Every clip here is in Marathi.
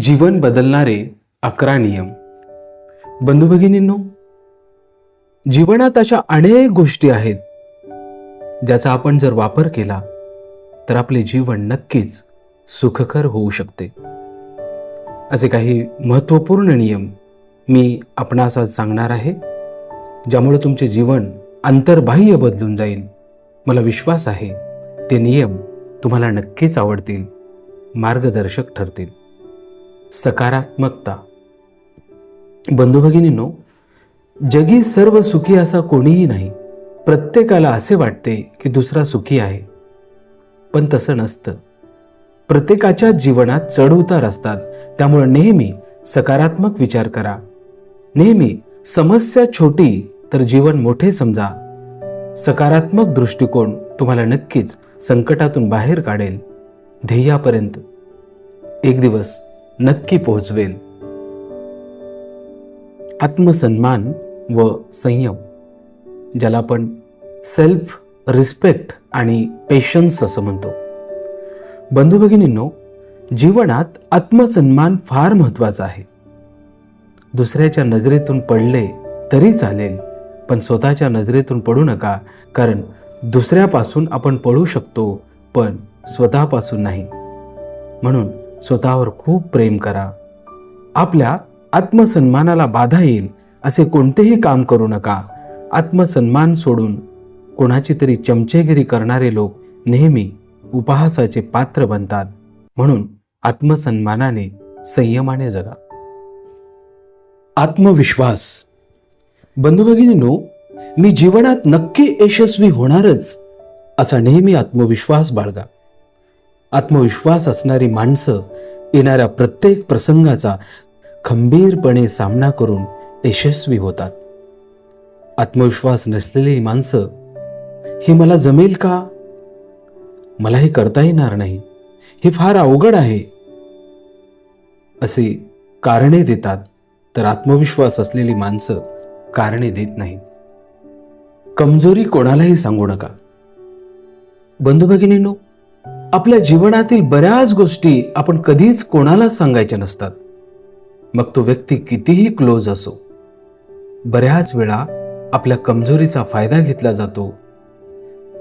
जीवन बदलणारे अकरा नियम. बंधू भगिनींनो जीवनात अशा अनेक गोष्टी आहेत ज्याचा आपण जर वापर केला तर आपले जीवन नक्कीच सुखकर होऊ शकते. असे काही महत्त्वपूर्ण नियम मी आपणास आज सांगणार आहे ज्यामुळे तुमचे जीवन अंतर्बाह्य बदलून जाईल. मला विश्वास आहे ते नियम तुम्हाला नक्कीच आवडतील मार्गदर्शक ठरतील. सकारात्मकता. बंधू भगिनींनो जगी सर्व सुखी असा कोणीही नाही. प्रत्येकाला असे वाटते की दुसरा सुखी आहे. पण तसं नसतं. प्रत्येकाच्या जीवनात चढ उतार असतात. त्यामुळे नेहमी सकारात्मक विचार करा. नेहमी समस्या छोटी तर जीवन मोठे समजा. सकारात्मक दृष्टिकोन तुम्हाला नक्कीच संकटातून बाहेर काढेल. ध्येयापर्यंत. एक दिवस. नक्की पोहोचवेल. आत्मसन्मान व संयम ज्याला आपण सेल्फ रिस्पेक्ट आणि पेशन्स असं म्हणतो. बंधू भगिनींनो जीवनात आत्मसन्मान फार महत्त्वाचा आहे. दुसऱ्याच्या नजरेतून पडले तरी चालेल पण स्वतःच्या नजरेतून पडू नका कारण दुसऱ्यापासून आपण पडू शकतो पण स्वतःपासून नाही. म्हणून स्वतःवर खूप प्रेम करा. आपल्या आत्मसन्मानाला बाधा येईल असे कोणतेही काम करू नका. आत्मसन्मान सोडून कोणाची तरी चमचेगिरी करणारे लोक नेहमी उपहासाचे पात्र बनतात. म्हणून आत्मसन्मानाने संयमाने जगा. आत्मविश्वास. बंधुभगिनीनो मी जीवनात नक्की यशस्वी होणारच असा नेहमी आत्मविश्वास बाळगा. आत्मविश्वास असणारी माणसं येणाऱ्या प्रत्येक प्रसंगाचा खंबीरपणे सामना करून यशस्वी होतात. आत्मविश्वास नसलेली माणसं ही मला जमेल का? मला हे करता येणार नाही. हे फार अवघड आहे. असे कारणे देतात तर आत्मविश्वास असलेली माणसं कारणे देत नाहीत. कमजोरी कोणालाही सांगू नका. बंधू भगिनींनो आपल्या जीवनातील बऱ्याच गोष्टी आपण कधीच कोणालाच सांगायच्या नसतात. मग तो व्यक्ती कितीही क्लोज असो बऱ्याच वेळा आपल्या कमजोरीचा फायदा घेतला जातो.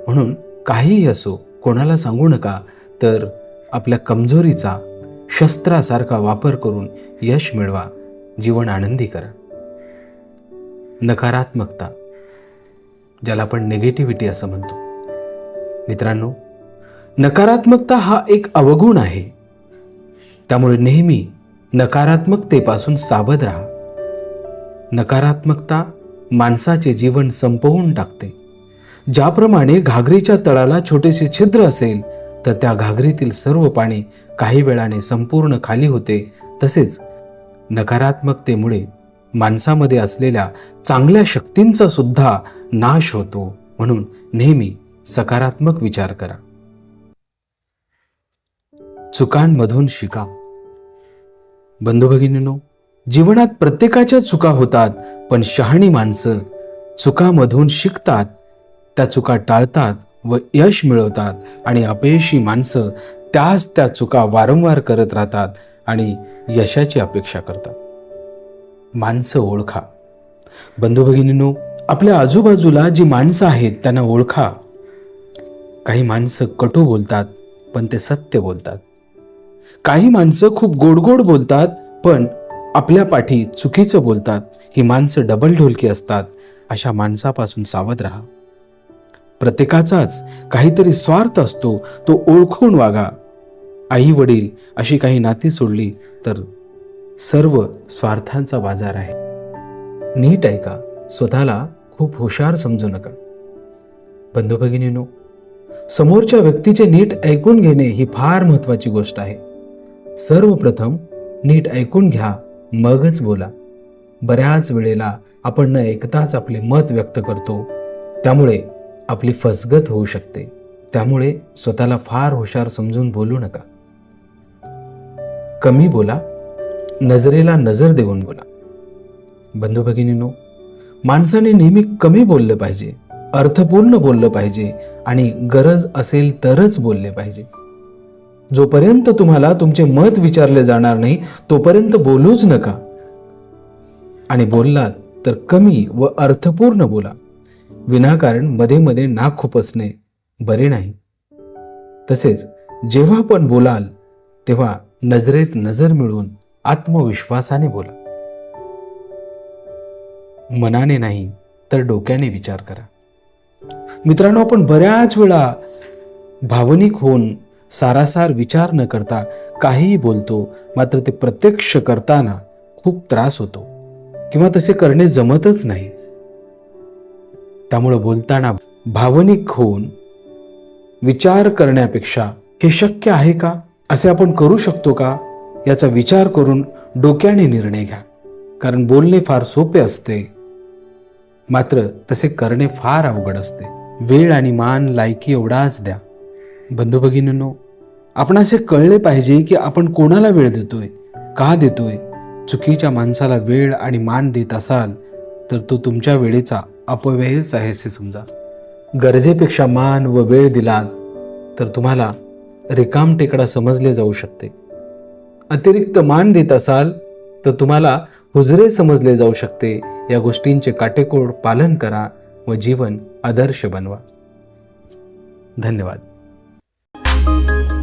म्हणून काहीही असो कोणाला सांगू नका तर आपल्या कमजोरीचा शस्त्रासारखा वापर करून यश मिळवा जीवन आनंदी करा. नकारात्मकता ज्याला आपण निगेटिव्हिटी असं म्हणतो. मित्रांनो नकारात्मकता हा एक अवगुण आहे. त्यामुळे नेहमी नकारात्मकतेपासून सावध राहा. नकारात्मकता माणसाचे जीवन संपवून टाकते. ज्याप्रमाणे घागरीच्या तळाला छोटेसे छिद्र असेल तर त्या घागरीतील सर्व पाणी काही वेळाने संपूर्ण खाली होते. तसेच नकारात्मकतेमुळे माणसामध्ये असलेल्या चांगल्या शक्तींचा सुद्धा नाश होतो. म्हणून नेहमी सकारात्मक विचार करा. चुकांमधून शिका. बंधू भगिनीनो जीवनात प्रत्येकाच्या चुका होतात पण शहाणी माणसं चुकामधून शिकतात त्या चुका टाळतात व यश मिळवतात आणि अपयशी माणसं त्याच त्या चुका वारंवार करत राहतात आणि यशाची अपेक्षा करतात. माणसं ओळखा. बंधू भगिनीनो आपल्या आजूबाजूला जी माणसं आहेत त्यांना ओळखा. काही माणसं कटू बोलतात पण ते सत्य बोलतात. काही माणसं खूप गोडगोड बोलतात पण आपल्या पाठी चुकीचं बोलतात. ही माणसं डबल ढोलकी असतात. अशा माणसापासून सावध राहा. प्रत्येकाचाच काहीतरी स्वार्थ असतो तो ओळखून वागा. आई वडील अशी काही नाती सोडली तर सर्व स्वार्थांचा बाजार आहे. नीट ऐका स्वतःला खूप हुशार समजू नका. बंधू भगिनीनो समोरच्या व्यक्तीचे नीट ऐकून घेणे ही फार महत्वाची गोष्ट आहे. सर्वप्रथम नीट ऐकून घ्या मगच बोला. बऱ्याच वेळेला आपण न ऐकताच आपले मत व्यक्त करतो. त्यामुळे आपली फसगत होऊ शकते. त्यामुळे स्वतःला फार हुशार समजून बोलू नका. कमी बोला नजरेला नजर देऊन बोला. बंधू भगिनीनो माणसाने नेहमी कमी बोललं पाहिजे अर्थपूर्ण बोललं पाहिजे आणि गरज असेल तरच बोलले पाहिजे. जोपर्यंत तुम्हाला तुमचे मत विचारले जाणार नाही तोपर्यंत बोलूच नका. आणि बोललात तर कमी व अर्थपूर्ण बोला. विनाकारणमध्ये मध्ये नाक खुपसणे बरे नाही. तसेच जेव्हा पण बोलाल तेव्हा नजरेत नजर मिळून आत्मविश्वासाने बोला. मनाने नाही तर डोक्याने विचार करा. मित्रांनो आपण बऱ्याच वेळा भावनिक होऊन सारासार विचार न करता काहीही बोलतो मात्र ते प्रत्यक्ष करताना खूप त्रास होतो. किंवा तसे करणे जमतच नाही. त्यामुळं बोलताना भावनिक होऊन विचार करण्यापेक्षा हे शक्य आहे का? असे आपण करू शकतो का? याचा विचार करून डोक्याने निर्णय घ्या. कारण बोलणे फार सोपे असते. मात्र तसे करणे फार अवघड असते. वेळ आणि मान लायकी एवढाच द्या. बंधू भगिनींनो आपण असे कळले पाहिजे की आपण कोणाला वेळ देतोय का देतोय? चुकीच्या माणसाला वेळ आणि मान देत असाल तर तो तुमच्या वेळेचा अपव्ययच आहे असे समजा. गरजेपेक्षा मान व वेळ दिलात तर तुम्हाला रिकाम टेकडा समजले जाऊ शकते. अतिरिक्त मान देत असाल तर तुम्हाला हुजरे समजले जाऊ शकते. या गोष्टींचे काटेकोर पालन करा व जीवन आदर्श बनवा. धन्यवाद. Música